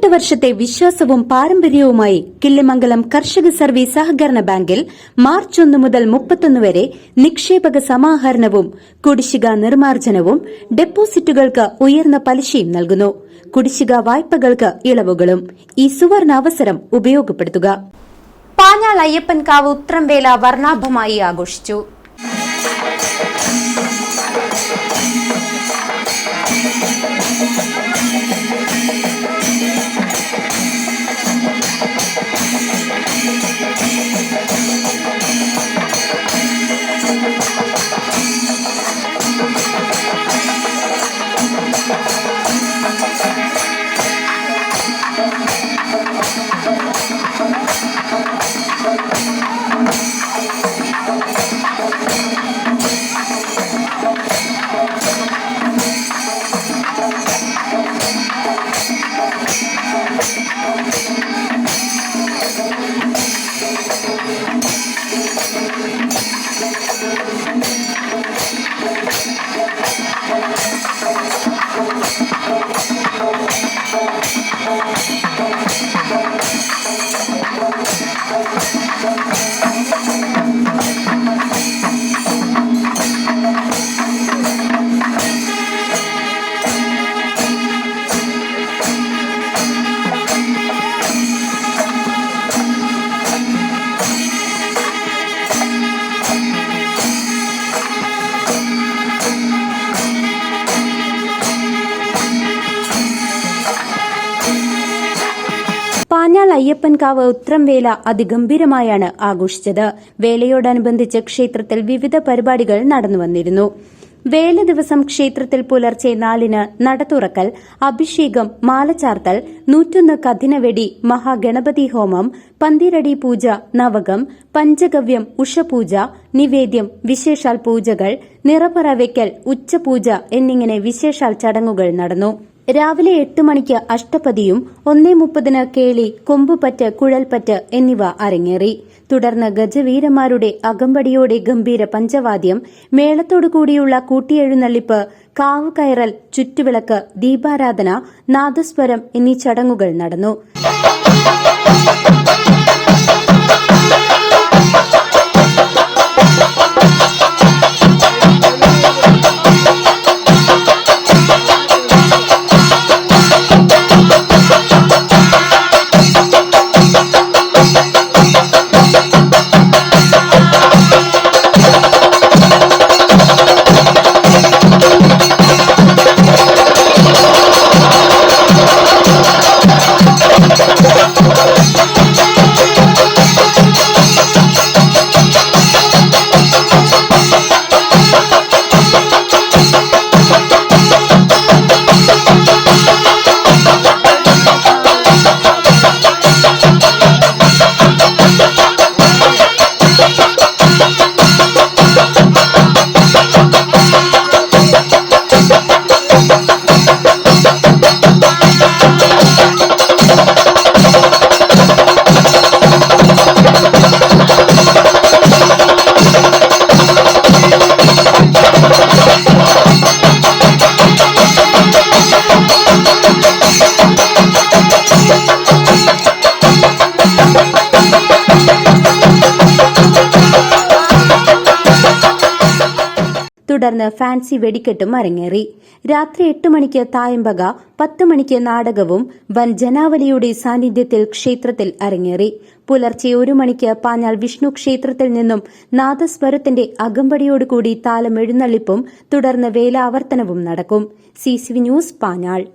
പതിനെട്ട് വർഷത്തെ വിശ്വാസവും പാരമ്പര്യവുമായി കിള്ളിമംഗലം കർഷക സർവീസ് സഹകരണ ബാങ്കിൽ മാർച്ച് ഒന്ന് മുതൽ മുപ്പത്തൊന്ന് വരെ നിക്ഷേപക സമാഹരണവും കുടിശ്ശിക നിർമ്മാർജനവും ഡെപ്പോസിറ്റുകൾക്ക് ഉയർന്ന പലിശയും നൽകുന്നു. കുടിശ്ശിക വായ്പകൾക്ക് ഇളവുകളും. ഈ സുവർണ അവസരം ഉപയോഗപ്പെടുത്തുക. പാഞ്ഞാൾ അയ്യപ്പൻകാവ് ഉത്രംവേല വർണാഭമായി ആഘോഷിച്ചു. പാഞ്ഞാൾ അയ്യപ്പൻകാവ് ഉത്രംവേല അതിഗംഭീരമായാണ് ആഘോഷിച്ചത്. വേലയോടനുബന്ധിച്ച് ക്ഷേത്രത്തിൽ വിവിധ പരിപാടികൾ നടന്നുവന്നിരുന്നു. വേല ദിവസം ക്ഷേത്രത്തിൽ പുലർച്ചെ നാലിന് നടതുറക്കൽ അഭിഷേകം മാലചാർത്തൽ നൂറ്റൊന്ന് കഥിനവെടി മഹാഗണപതി ഹോമം പന്തിരടി പൂജ നവകം പഞ്ചഗവ്യം ഉഷപൂജ നിവേദ്യം വിശേഷാൽ പൂജകൾ നിറപറവയ്ക്കൽ ഉച്ചപൂജ എന്നിങ്ങനെ വിശേഷാൽ ചടങ്ങുകൾ നടന്നു. രാവിലെ എട്ട് മണിക്ക് അഷ്ടപതിയും ഒന്നേ മുപ്പതിന് കേളി കൊമ്പുപറ്റ് കുഴൽപ്പറ്റ് എന്നിവ അരങ്ങേറി. തുടർന്ന് ഗജവീരന്മാരുടെ അകമ്പടിയോടെ ഗംഭീര പഞ്ചവാദ്യം മേളത്തോടുകൂടിയുള്ള കൂട്ടിയെഴുന്നള്ളിപ്പ് കാവുകയറൽ ചുറ്റുവിളക്ക് ദീപാരാധന നാദസ്വരം എന്നീ ചടങ്ങുകൾ നടന്നു. തുടർന്ന് ഫാൻസി വെടിക്കെട്ടും അരങ്ങേറി. രാത്രി എട്ട് മണിക്ക് തായമ്പക പത്ത് മണിക്ക് നാടകവും വൻ ജനാവലിയുടെ സാന്നിധ്യത്തിൽ ക്ഷേത്രത്തിൽ അരങ്ങേറി. പുലർച്ചെ ഒരു മണിക്ക് പാഞ്ഞാൾ വിഷ്ണു ക്ഷേത്രത്തിൽ നിന്നും നാദസ്വരത്തിന്റെ അകമ്പടിയോടുകൂടി താലം എഴുന്നള്ളിപ്പും തുടർന്ന് വേലാവർത്തനവും നടക്കും. C news Panjal.